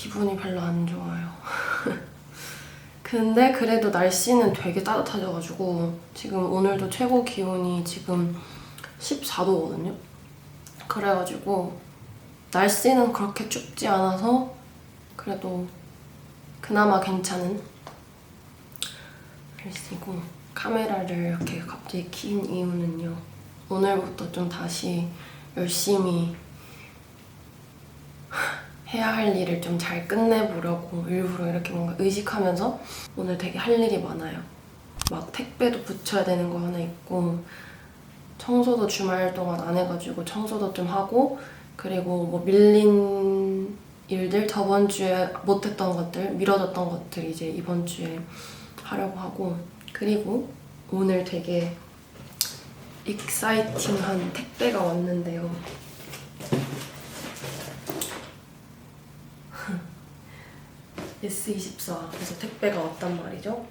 기분이 별로 안 좋아요. 근데 그래도 날씨는 되게 따뜻해져가지고 지금 오늘도 최고 기온이 지금 14도거든요. 그래가지고 날씨는 그렇게 춥지 않아서 그래도 그나마 괜찮은 날씨고 카메라를 이렇게 갑자기 킨 이유는요. 오늘부터 좀 다시 열심히 해야 할 일을 좀 잘 끝내보려고 일부러 이렇게 뭔가 의식하면서 오늘 되게 할 일이 많아요. 막 택배도 붙여야 되는 거 하나 있고 청소도 주말 동안 안 해가지고 청소도 좀 하고 그리고 뭐 밀린 일들 저번 주에 못했던 것들 미뤄졌던 것들 이제 이번 주에 하려고 하고 그리고 오늘 되게 익사이팅한 택배가 왔는데요. S24에서 택배가 왔단 말이죠.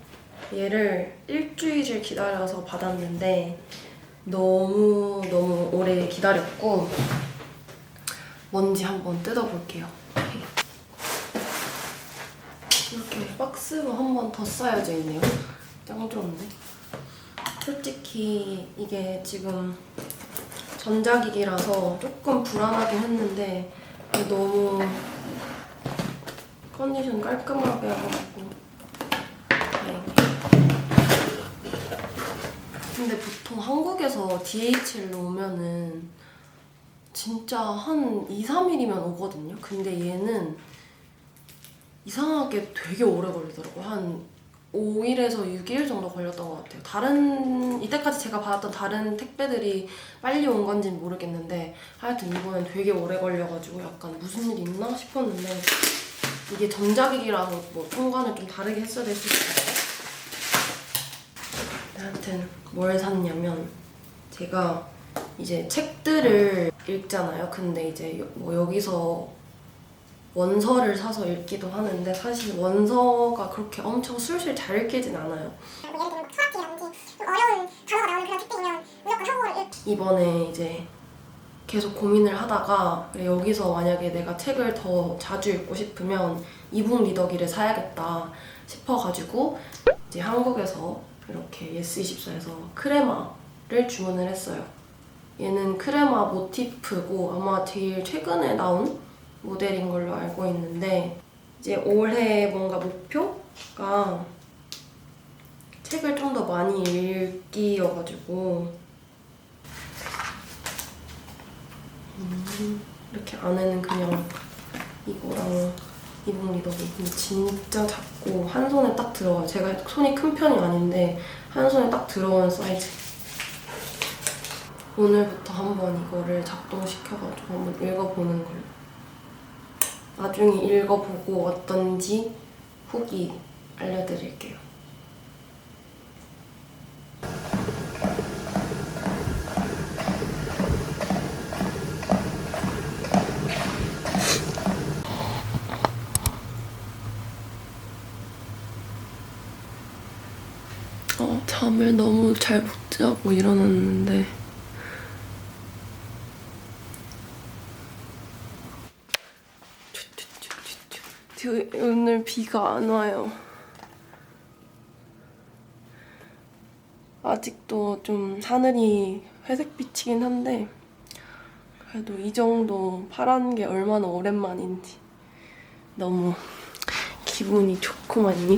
얘를 일주일을 기다려서 받았는데 너무 너무 오래 기다렸고 뭔지 한번 뜯어볼게요. 이렇게 박스로 한 번 더 쌓여져 있네요. 짱 좋은데? 솔직히 이게 지금 전자기기라서 조금 불안하긴 했는데 너무 컨디션 깔끔하게 해가지고. 근데 보통 한국에서 DHL로 오면은 진짜 한 2, 3일이면 오거든요. 근데 얘는 이상하게 되게 오래 걸리더라고요. 한 5일에서 6일 정도 걸렸던 것 같아요. 다른 이때까지 제가 받았던 다른 택배들이 빨리 온 건지는 모르겠는데 하여튼 이번엔 되게 오래 걸려가지고 약간 무슨 일 있나 싶었는데 이게 전자기기라서 뭐 통관을 좀 다르게 했어야 될 수도 있어요. 하여튼 뭘 샀냐면 제가 이제 책들을 읽잖아요. 근데 이제 여- 뭐 여기서 원서를 사서 읽기도 하는데 사실 원서가 그렇게 엄청 술술 잘 읽히진 않아요. 예를 들면 뭐 수학이라든지 좀 어려운 단어가 나오는 그런 책들이면 무조건 한국어를 읽 이번에 이제 계속 고민을 하다가 여기서 만약에 내가 책을 더 자주 읽고 싶으면 이북 리더기를 사야겠다 싶어가지고 이제 한국에서 이렇게 예스24에서 크레마를 주문을 했어요. 얘는 크레마 모티프고 아마 제일 최근에 나온 모델인 걸로 알고 있는데 이제 올해 뭔가 목표가 책을 좀 더 많이 읽기여가지고 음, 이렇게 안에는 그냥 이거랑 리더기 근데 진짜 작고 한 손에 딱 들어가요. 제가 손이 큰 편이 아닌데 한 손에 딱 들어오는 사이즈. 오늘부터 한번 이거를 작동시켜가지고 한번 읽어보는 걸로. 나중에 읽어보고 어떤지 후기 알려드릴게요. 잠을 너무 잘 못 자고 일어났는데 저- 오늘 비가 안 와요. 아직도 좀 하늘이 회색빛이긴 한데 그래도 이 정도 파란 게 얼마나 오랜만인지 너무 기분이 좋구만요.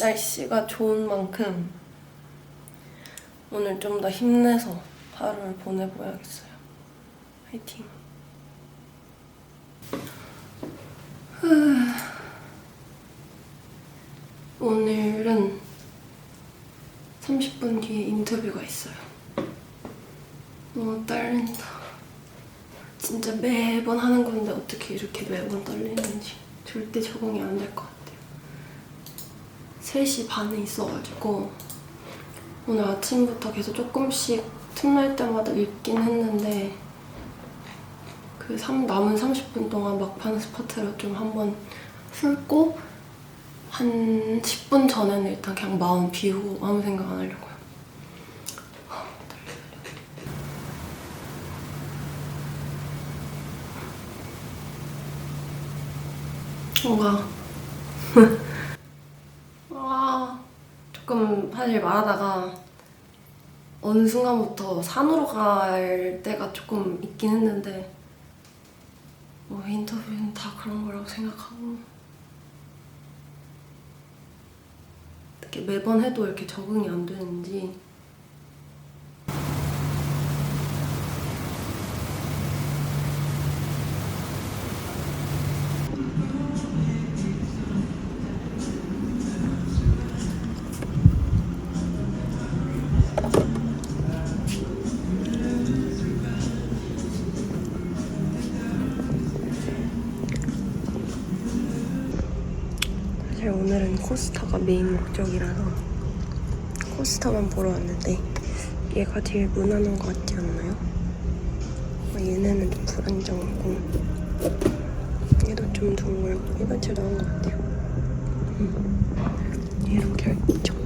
날씨가 좋은 만큼 오늘 좀 더 힘내서 하루를 보내봐야겠어요. 화이팅. 오늘은 30분 뒤에 인터뷰가 있어요. 너무 떨린다. 진짜 매번 하는 건데 어떻게 이렇게 매번 떨리는지 절대 적응이 안 될 것 같아요. 3시 반에 있어가지고 오늘 아침부터 계속 조금씩 틈날 때마다 읽긴 했는데 그 삼- 남은 30분 동안 막판 스퍼트를 좀 한번 풀고 한 10분 전에는 일단 그냥 마음 비우고 아무 생각 안 하려고요. 뭔가 아 조금 사실 말하다가 어느 순간부터 산으로 갈 때가 조금 있긴 했는데 뭐 인터뷰는 다 그런 거라고 생각하고 어떻게 매번 해도 이렇게 적응이 안 되는지 코스타가 메인 목적이라서 코스타만 보러 왔는데 얘가 제일 무난한 것 같지 않나요? 어, 얘네는 좀 불안정하고 얘도 좀 둥글고 얘가 제일 나은 것 같아요 음. 얘랑 결정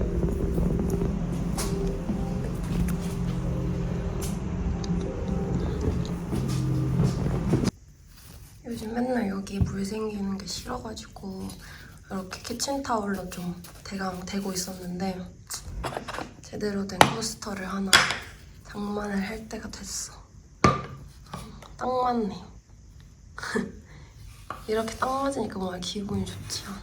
요즘 맨날 여기 물 생기는 게 싫어가지고 이렇게 키친타올로 좀 대강 대고 있었는데 제대로 된 코스터를 하나 장만을 할 때가 됐어. 딱 맞네. 이렇게 딱 맞으니까 뭔가 기분이 좋지 않아.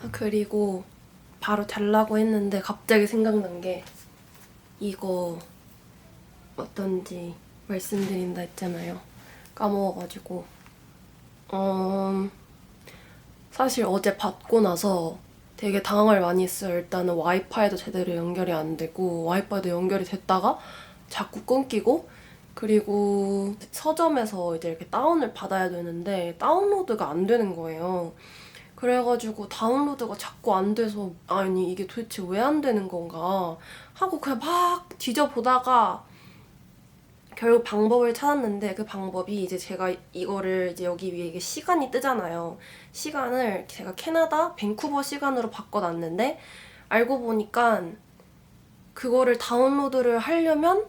아, 그리고 바로 잘라고 했는데 갑자기 생각난 게 이거 어떤지 말씀드린다 했잖아요. 까먹어가지고. 음, 사실 어제 받고 나서 되게 당황을 많이 했어요. 일단은 와이파이도 제대로 연결이 안 되고, 와이파이도 연결이 됐다가 자꾸 끊기고, 그리고 서점에서 이제 이렇게 다운을 받아야 되는데, 다운로드가 안 되는 거예요. 그래가지고 다운로드가 자꾸 안 돼서, 아니, 이게 도대체 왜 안 되는 건가 하고 그냥 막 뒤져보다가 결국 방법을 찾았는데 그 방법이 이제 제가 이거를 이제 여기 위에 이게 시간이 뜨잖아요. 시간을 제가 캐나다 밴쿠버 시간으로 바꿔놨는데 알고 보니까 그거를 다운로드를 하려면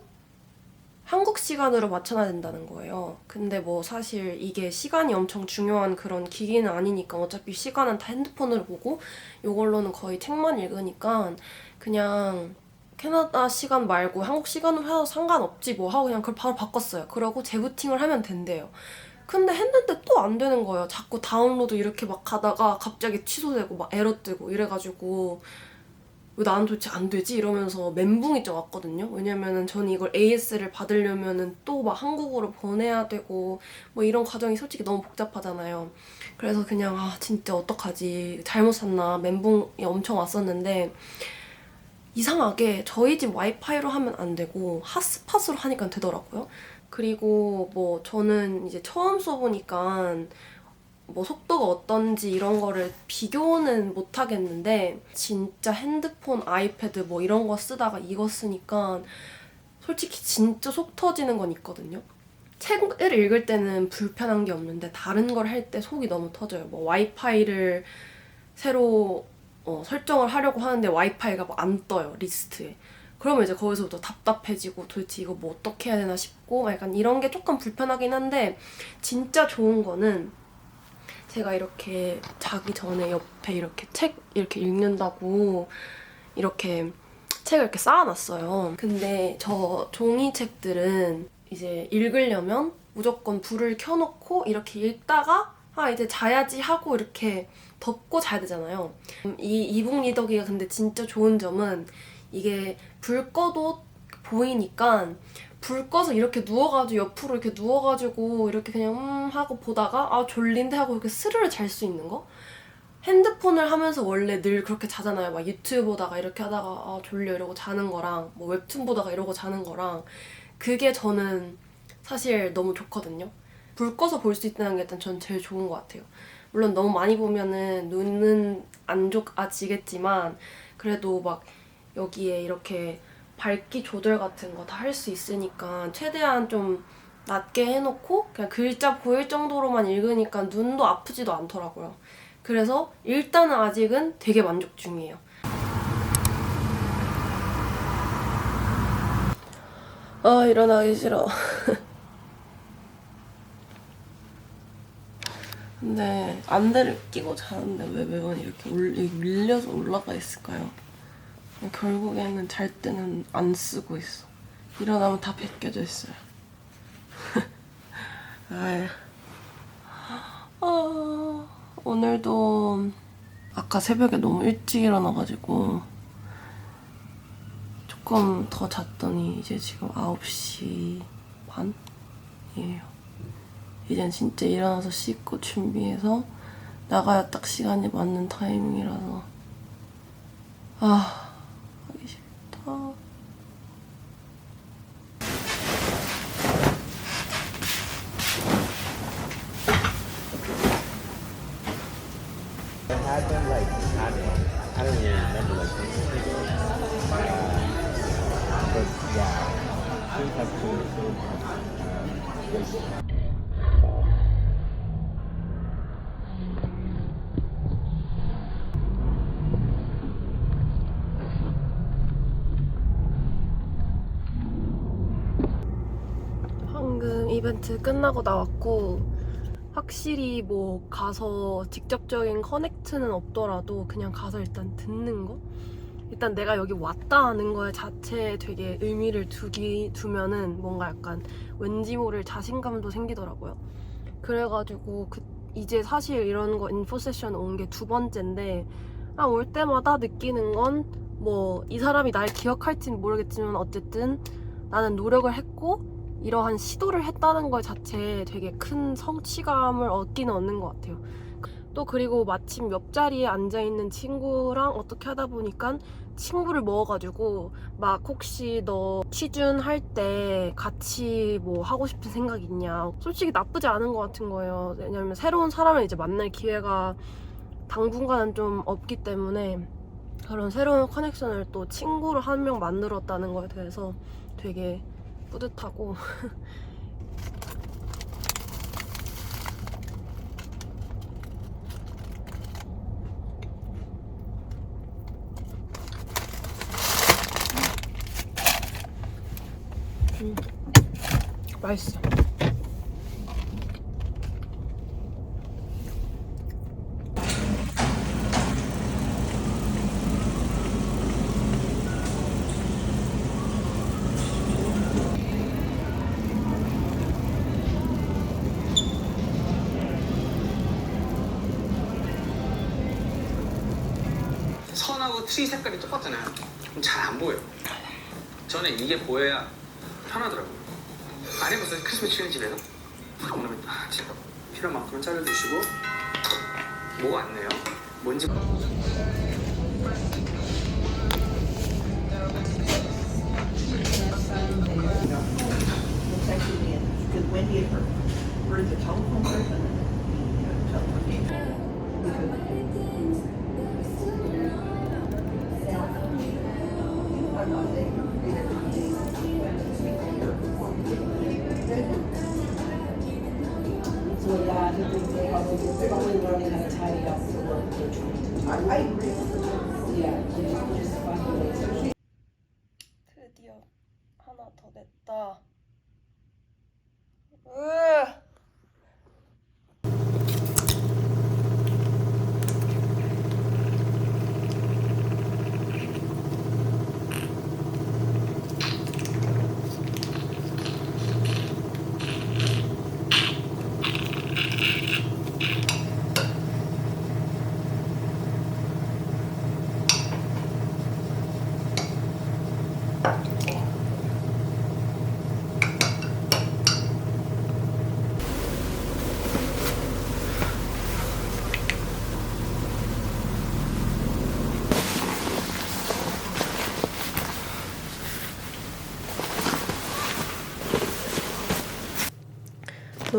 한국 시간으로 맞춰놔야 된다는 거예요. 근데 뭐 사실 이게 시간이 엄청 중요한 그런 기기는 아니니까 어차피 시간은 다 핸드폰으로 보고 이걸로는 거의 책만 읽으니까 그냥 캐나다 시간 말고 한국 시간으로 해도 상관없지 뭐 하고 그냥 그걸 바로 바꿨어요. 그러고 재부팅을 하면 된대요. 근데 했는데 또 안 되는 거예요. 자꾸 다운로드 이렇게 막 가다가 갑자기 취소되고 막 에러 뜨고 이래가지고 왜 나는 도대체 안 되지? 이러면서 멘붕이 좀 왔거든요. 왜냐면은 저는 이걸 AS를 받으려면은 또 막 한국어로 보내야 되고 뭐 이런 과정이 솔직히 너무 복잡하잖아요. 그래서 그냥 아 진짜 어떡하지? 잘못 샀나? 멘붕이 엄청 왔었는데 이상하게 저희 집 와이파이로 하면 안 되고 핫스팟으로 하니까 되더라고요. 그리고 뭐 저는 이제 처음 써보니까 뭐 속도가 어떤지 이런 거를 비교는 못 하겠는데 진짜 핸드폰, 아이패드 뭐 이런 거 쓰다가 이거 쓰니까 솔직히 진짜 속 터지는 건 있거든요. 책을 읽을 때는 불편한 게 없는데 다른 걸 할 때 속이 너무 터져요. 뭐 와이파이를 새로 어, 설정을 하려고 하는데 와이파이가 막안 떠요 리스트에. 그러면 이제 거기서부터 답답해지고 도대체 이거 뭐 어떻게 해야 되나 싶고 막 약간 이런 게 조금 불편하긴 한데 진짜 좋은 거는 제가 이렇게 자기 전에 옆에 이렇게 책 이렇게 읽는다고 이렇게 책을 이렇게 쌓아놨어요. 근데 저 종이책들은 이제 읽으려면 무조건 불을 켜놓고 이렇게 읽다가 아 이제 자야지 하고 이렇게 덮고 자야 되잖아요. 음, 이 이북 리더기가 근데 진짜 좋은 점은 이게 불 꺼도 보이니까 불 꺼서 이렇게 누워가지고 옆으로 이렇게 누워가지고 이렇게 그냥 음 하고 보다가 아 졸린데 하고 이렇게 스르르 잘 수 있는 거? 핸드폰을 하면서 원래 늘 그렇게 자잖아요. 막 유튜브 보다가 이렇게 하다가 아 졸려 이러고 자는 거랑 뭐 웹툰 보다가 이러고 자는 거랑 그게 저는 사실 너무 좋거든요. 불 꺼서 볼 수 있다는 게 일단 전 제일 좋은 것 같아요. 물론 너무 많이 보면은 눈은 안 좋아지겠지만 그래도 막 여기에 이렇게 밝기 조절 같은 거 다 할 수 있으니까 최대한 좀 낮게 해놓고 그냥 글자 보일 정도로만 읽으니까 눈도 아프지도 않더라고요. 그래서 일단은 아직은 되게 만족 중이에요. 아 일어나기 싫어. 근데 안대를 끼고 자는데 왜 매번 이렇게 밀려서 올라가 있을까요? 결국에는 잘 때는 안 쓰고 있어. 일어나면 다 벗겨져 있어요. 아, 오늘도 아까 새벽에 너무 일찍 일어나가지고 조금 더 잤더니 이제 지금 9시 반이에요. 이젠 진짜 일어나서 씻고 준비해서 나가야 딱 시간이 맞는 타이밍이라서 아 하기 싫다. It happened 이벤트 끝나고 나왔고 확실히 뭐 가서 직접적인 커넥트는 없더라도 그냥 가서 일단 듣는 거 일단 내가 여기 왔다 하는 거에 자체에 되게 의미를 두기 두면은 뭔가 약간 왠지 모를 자신감도 생기더라고요. 그래가지고 그 이제 사실 이런 거 인포 세션 온 게 두 번째인데 아, 올 때마다 느끼는 건 뭐 이 사람이 날 기억할진 모르겠지만 어쨌든 나는 노력을 했고 이러한 시도를 했다는 것 자체에 되게 큰 성취감을 얻기는 얻는 것 같아요. 또 그리고 마침 옆자리에 앉아있는 친구랑 어떻게 하다 보니까 친구를 먹어가지고 막 혹시 너 취준 할 때 같이 뭐 하고 싶은 생각 있냐 솔직히 나쁘지 않은 것 같은 거예요 왜냐면 새로운 사람을 이제 만날 기회가 당분간은 좀 없기 때문에 그런 새로운 커넥션을 또 친구를 한 명 만들었다는 거에 대해서 되게 뿌듯하고 음, 맛있어. 트리 색깔이 똑같잖아요. 그럼 잘 안 보여요. 저는 이게 보여야 편하더라고요. 안 해봤어요? 크리스마스 트리는 집에서? 그러면 아, 제가 필요한 만큼은 잘라주시고 뭐가 안 내요? 뭔지 Wendy where's the telephone person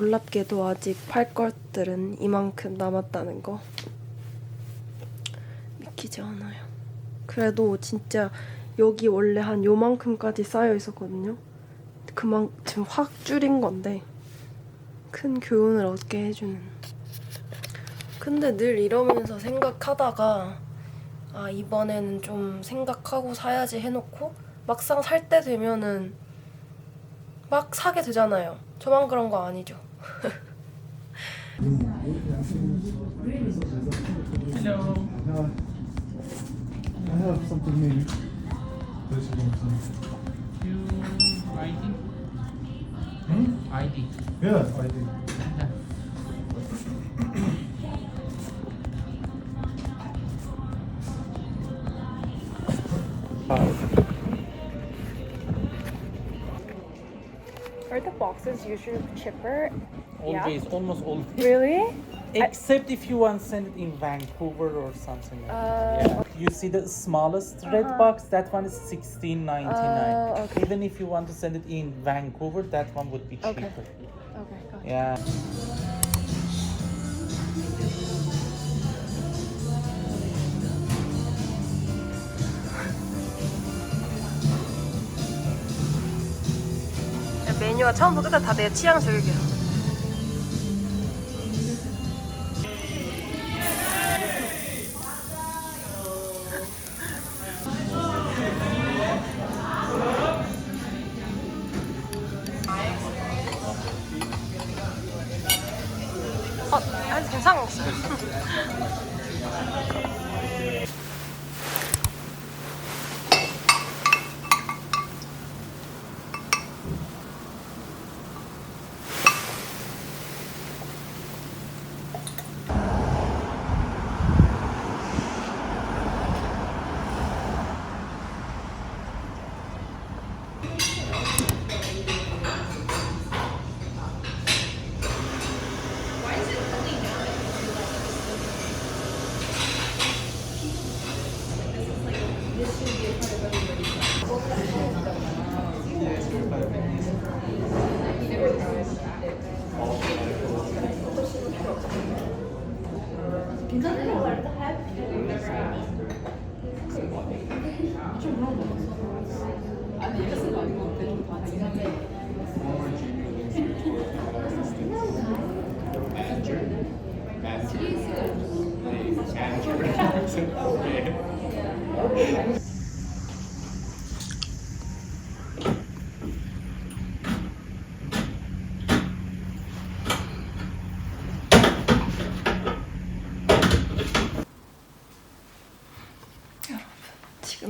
놀랍게도 아직 팔 것들은 이만큼 남았다는 거 믿기지 않아요. 그래도 진짜 여기 원래 한 요만큼까지 쌓여 있었거든요. 그만 지금 확 줄인 건데 큰 교훈을 얻게 해주는. 근데 늘 이러면서 생각하다가 아 이번에는 좀 생각하고 사야지 해놓고 막상 살 때 되면은 막 사게 되잖아요. 저만 그런 거 아니죠? I have something maybe. ID? Hmm? ID. Yeah, I did. Boxes usually cheaper? Yeah. Always, almost always. Really? Except if you want to send it in Vancouver or something like Uh, that. Yeah. You see the smallest red Uh-huh. box? That one is sixteen ninety nine. Oh, okay. Even if you want to send it in Vancouver, that one would be cheaper. Okay. Okay, got it. Yeah. 처음부터 끝까지 다 내 취향 저격이야. 어,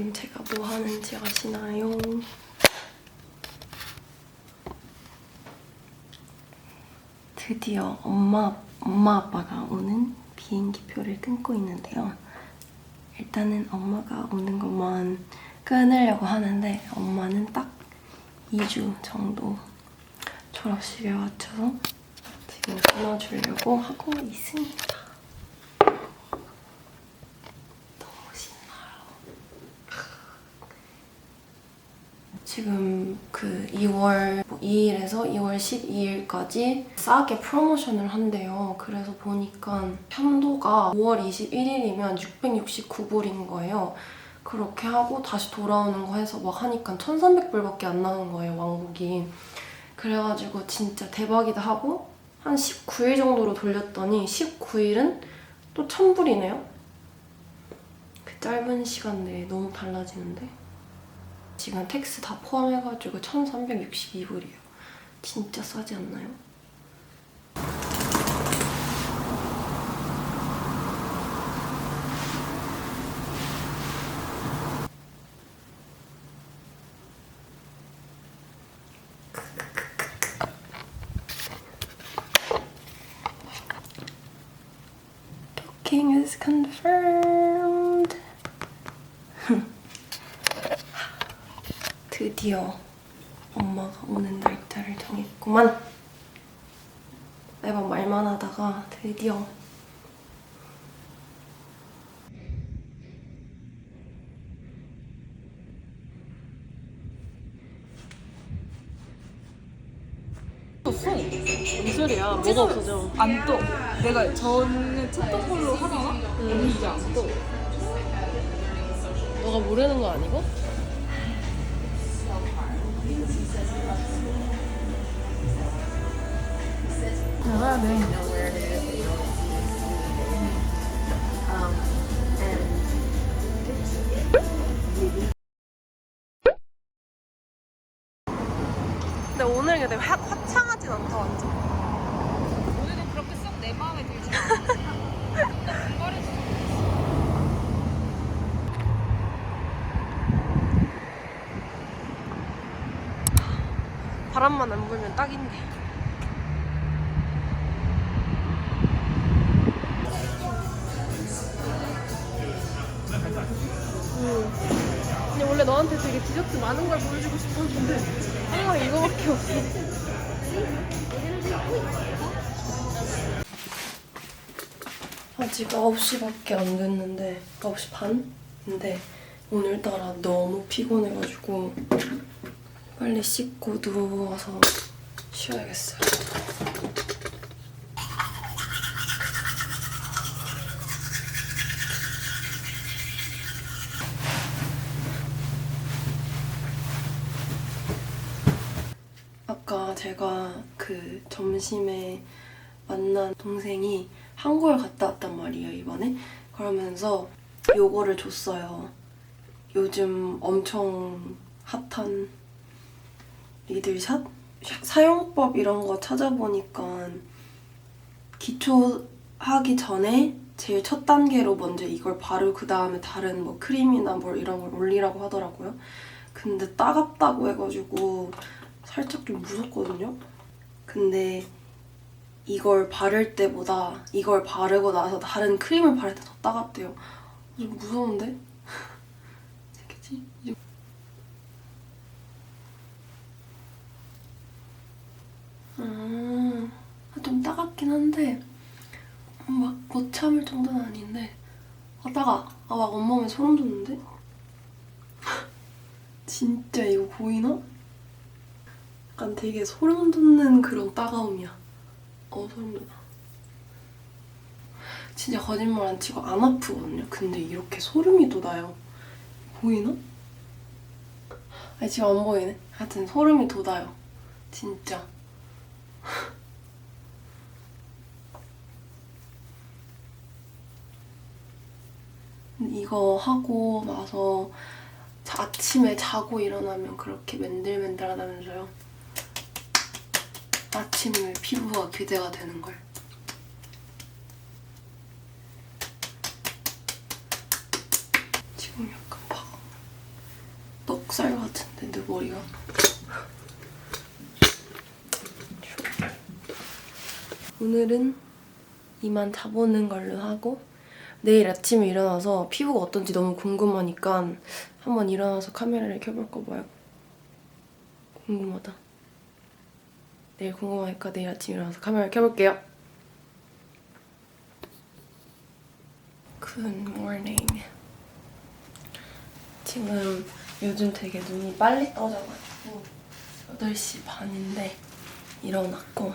지금 제가 뭐 하는지 아시나요? 드디어 엄마, 엄마 아빠가 오는 비행기 표를 끊고 있는데요. 일단은 엄마가 오는 것만 끊으려고 하는데 엄마는 딱 2주 정도 졸업식에 맞춰서 지금 끊어주려고 하고 있습니다. 너무 신나요. 지금 그 2월 2일에서 2월 12일까지 싸게 프로모션을 한대요. 그래서 보니까 편도가 5월 21일이면 669불인 거예요. 그렇게 하고 다시 돌아오는 거 해서 막 하니까 1,300불밖에 안 나는 거예요, 왕복이. 그래가지고 진짜 대박이다 하고 한 19일 정도로 돌렸더니 19일은 또 1,000불이네요. 그 짧은 시간 내에 너무 달라지는데. 지금 텍스 다 포함해가지고 1,362불이에요. 진짜 싸지 않나요? 드디어 엄마가 오는 날짜를 정했구만. 매번 말만 하다가 드디어 무슨 소리야? 뭐가 없어져? 안 떠. 내가 전에 찾던 걸로 하다가 이제 안 떠. 너가 모르는 거 아니고? And 근데 오늘 근데 화, 화창하진 않다 완전. 오늘은 그렇게 썩 내 마음에 들지 않아. 바람만 안 불면 딱인데. 아직 9시밖에 안 됐는데 9시 반? 근데 오늘따라 너무 피곤해가지고 빨리 씻고 누워서 쉬어야겠어요. 아까 제가 그 점심에 만난 동생이 한국을 갔다 왔단 말이에요, 이번에. 그러면서 요거를 줬어요. 요즘 엄청 핫한 리들샷? 사용법 이런 거 찾아보니까 기초 하기 전에 제일 첫 단계로 먼저 이걸 바르고 그 다음에 다른 뭐 크림이나 뭐 이런 걸 올리라고 하더라고요. 근데 따갑다고 해가지고 살짝 좀 무섭거든요. 근데 이걸 바를 때보다 이걸 바르고 나서 다른 크림을 바를 때 더 따갑대요. 좀 무서운데? 되겠지? 음, 좀 따갑긴 한데 막 못 참을 정도는 아닌데 아 따가 아 막 온몸에 소름 돋는데 진짜 이거 보이나? 약간 되게 소름 돋는 그런 따가움이야 어 소름 돋아 진짜 거짓말 안 치고 안 아프거든요. 근데 이렇게 소름이 돋아요. 보이나? 아니 지금 안 보이네. 하여튼 소름이 돋아요. 진짜. 이거 하고 나서 자- 아침에 자고 일어나면 그렇게 맨들맨들하다면서요. 아침에 피부가 기대가 되는 걸. 지금 약간 봐. 넉살 같은데 내 머리가. 오늘은 이만 자보는 걸로 하고 내일 아침에 일어나서 피부가 어떤지 너무 궁금하니까 한번 일어나서 카메라를 켜볼까 봐요. 궁금하다. 내일 궁금하니까 내일 아침에 일어나서 카메라를 켜볼게요. Good morning. 지금 요즘 되게 눈이 빨리 떠져가지고 8시 반인데 일어났고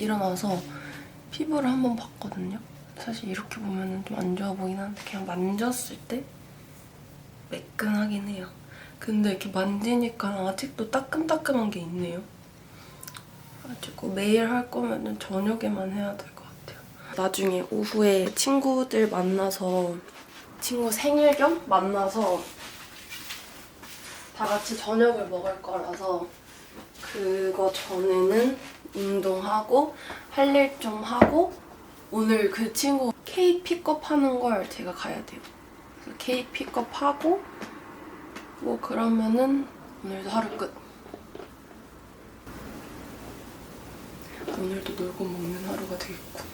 일어나서 피부를 한번 봤거든요. 사실 이렇게 보면 좀 안 좋아 보긴 한데 그냥 만졌을 때 매끈하긴 해요. 근데 이렇게 만지니까 아직도 따끔따끔한 게 있네요. 그래가지고 매일 할 거면 저녁에만 해야 될 것 같아요. 나중에 오후에 친구들 만나서 친구 생일 겸 만나서 다 같이 저녁을 먹을 거라서 그거 전에는 운동하고 할 일 좀 하고 오늘 그 친구 케이크 픽업 하는 걸 제가 가야 돼요. 케이크 픽업 하고 뭐 그러면은 오늘도 하루 끝. 오늘도 놀고 먹는 하루가 되겠고.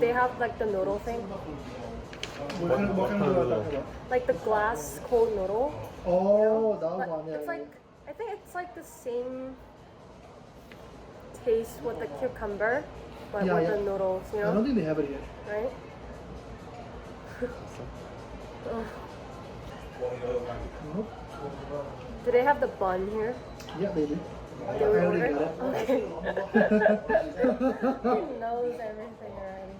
they have like the noodle thing, What what kind of noodle like the glass cold noodle. Oh, that one. Yeah. it's like I think it's like the same taste with the cucumber, but Yeah, with yeah. the noodles, you know? I don't think they have it yet. right? Do they have the bun here? Yeah, they do. Okay. he knows everything already.